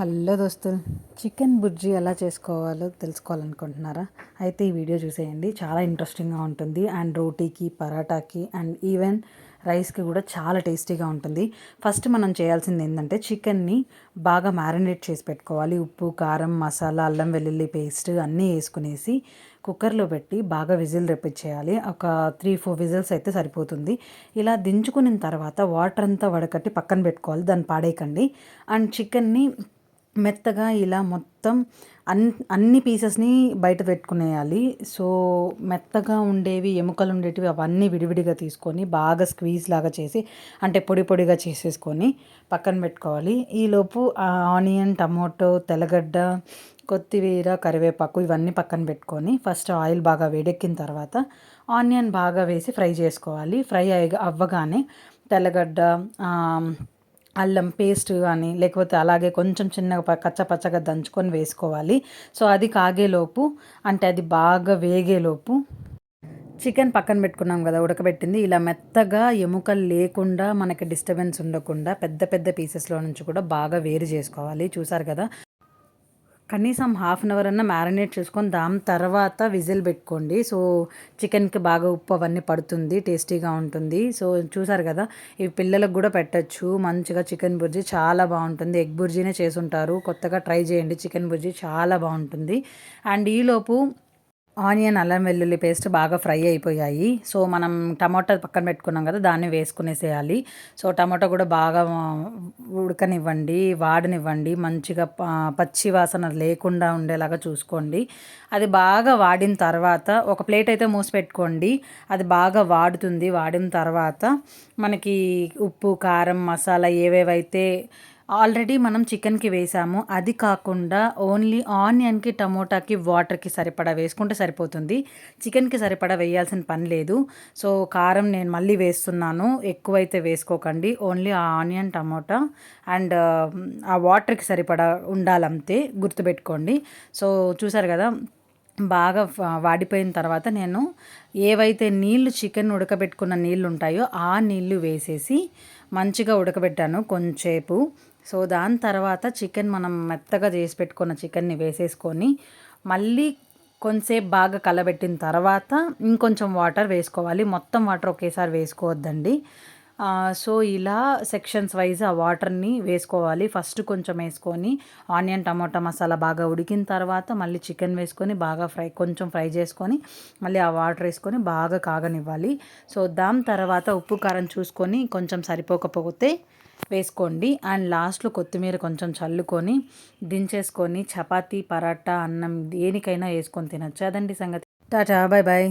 Hello దోస్తులు chicken bhurji ఎలా చేసుకోవాలో తెలుసుకోవాలనుకుంటున్నారా? అయితే ఈ వీడియో చూసేయండి. చాలా ఇంట్రెస్టింగ్గా ఉంటుంది. అండ్ రోటీకి పరాటాకి అండ్ ఈవెన్ రైస్కి కూడా చాలా టేస్టీగా ఉంటుంది. ఫస్ట్ మనం చేయాల్సింది ఏంటంటే చికెన్ని బాగా మ్యారినేట్ చేసి పెట్టుకోవాలి. ఉప్పు కారం మసాలా అల్లం వెల్లుల్లి పేస్ట్ అన్నీ వేసుకునేసి కుక్కర్లో పెట్టి బాగా విజిల్ రెప్పించేయాలి ఒక త్రీ ఫోర్ విజిల్స్ అయితే సరిపోతుంది. ఇలా దించుకున్న తర్వాత వాటర్ అంతా వడకట్టి పక్కన పెట్టుకోవాలి. దాన్ని పాడేయకండి. అండ్ చికెన్ని మెత్తగా ఇలా మొత్తం అన్ అన్ని పీసెస్ని బయట పెట్టుకునేయాలి. సో మెత్తగా ఉండేవి ఎముకలు ఉండేటివి అవన్నీ విడివిడిగా తీసుకొని బాగా స్క్వీజ్ లాగా చేసి అంటే పొడి పొడిగా చేసేసుకొని పక్కన పెట్టుకోవాలి. ఈలోపు ఆనియన్ టమాటో తెల్లగడ్డ కొత్తిమీర కరివేపాకు ఇవన్నీ పక్కన పెట్టుకొని ఫస్ట్ ఆయిల్ బాగా వేడెక్కిన తర్వాత ఆనియన్ బాగా వేసి ఫ్రై చేసుకోవాలి. ఫ్రై అయ్యి అవ్వగానే తెల్లగడ్డ అల్లం పేస్ట్ కానీ లేకపోతే అలాగే కొంచెం చిన్నగా కచ్చపచ్చగా దంచుకొని వేసుకోవాలి. సో అది కాగేలోపు అంటే అది బాగా వేగేలోపు చికెన్ పక్కన పెట్టుకున్నాం కదా ఉడకబెట్టింది. ఇలా మెత్తగా ఎముకలు లేకుండా మనకి డిస్టర్బెన్స్ ఉండకుండా పెద్ద పెద్ద పీసెస్లో నుంచి కూడా బాగా వేరు చేసుకోవాలి. చూసారు కదా? కనీసం హాఫ్ అన్ అవర్ అన్న మ్యారినేట్ చేసుకొని దాని తర్వాత విజిల్ పెట్టుకోండి. సో చికెన్కి బాగా ఉప్పు అవన్నీ పడుతుంది టేస్టీగా ఉంటుంది. సో చూసారు కదా ఇవి పిల్లలకు కూడా పెట్టచ్చు. మంచిగా చికెన్ బుర్జీ చాలా బాగుంటుంది. ఎగ్ బుర్జీనే చేసుంటారు. కొత్తగా ట్రై చేయండి. చికెన్ బుర్జీ చాలా బాగుంటుంది. అండ్ ఈలోపు ఆనియన్ అల్లం వెల్లుల్లి పేస్ట్ బాగా ఫ్రై అయిపోయాయి. సో మనం టమాటా పక్కన పెట్టుకున్నాం కదా దాన్ని వేసుకునేసేయాలి. సో టమాటా కూడా బాగా ఉడకనివ్వండి వాడనివ్వండి. మంచిగా పచ్చి వాసన లేకుండా ఉండేలాగా చూసుకోండి. అది బాగా వాడిన తర్వాత ఒక ప్లేట్ అయితే మూసి పెట్టుకోండి. అది బాగా వాడుతుంది వాడిన తర్వాత మనకి ఉప్పు కారం మసాలా ఏవేవైతే ఆల్రెడీ మనం చికెన్కి వేసాము. అది కాకుండా ఓన్లీ ఆనియన్కి టమోటాకి వాటర్కి సరిపడా వేసుకుంటే సరిపోతుంది. చికెన్కి సరిపడా వేయాల్సిన పని లేదు. సో కారం నేను మళ్ళీ వేస్తున్నాను. ఎక్కువైతే వేసుకోకండి. ఓన్లీ ఆ ఆనియన్ టమోటా అండ్ ఆ వాటర్కి సరిపడా ఉండాలంతే గుర్తుపెట్టుకోండి. సో చూసారు కదా బాగా వాడిపోయిన తర్వాత నేను ఏవైతే నీళ్ళు చికెన్ ఉడకబెట్టుకున్న నీళ్ళు ఉంటాయో ఆ నీళ్ళు వేసేసి మంచిగా ఉడకబెట్టాను కొంచెంసేపు. సో దాని తర్వాత చికెన్ మనం మెత్తగా చేసి పెట్టుకున్న చికెన్ని వేసేసుకొని మళ్ళీ కొంచెంసేపు బాగా కలబెట్టిన తర్వాత ఇంకొంచెం వాటర్ వేసుకోవాలి. మొత్తం వాటర్ ఒకేసారి వేసుకోవద్దండి. సో ఇలా సెక్షన్స్ వైజ్ ఆ వాటర్ని వేసుకోవాలి. ఫస్ట్ కొంచెం వేసుకొని ఆనియన్ టమాటా మసాలా బాగా ఉడికిన తర్వాత మళ్ళీ చికెన్ వేసుకొని బాగా ఫ్రై కొంచెం ఫ్రై చేసుకొని మళ్ళీ ఆ వాటర్ వేసుకొని బాగా కాగనివ్వాలి. సో దాని తర్వాత ఉప్పు కారం చూసుకొని కొంచెం సరిపోకపోతే వేసుకోండి. అండ్ లాస్ట్లో కొత్తిమీర కొంచెం చల్లుకొని దించేసుకొని చపాతీ పరాటా అన్నం దేనికైనా వేసుకొని తినచ్చు. అదండి సంగతి. Tata bye bye.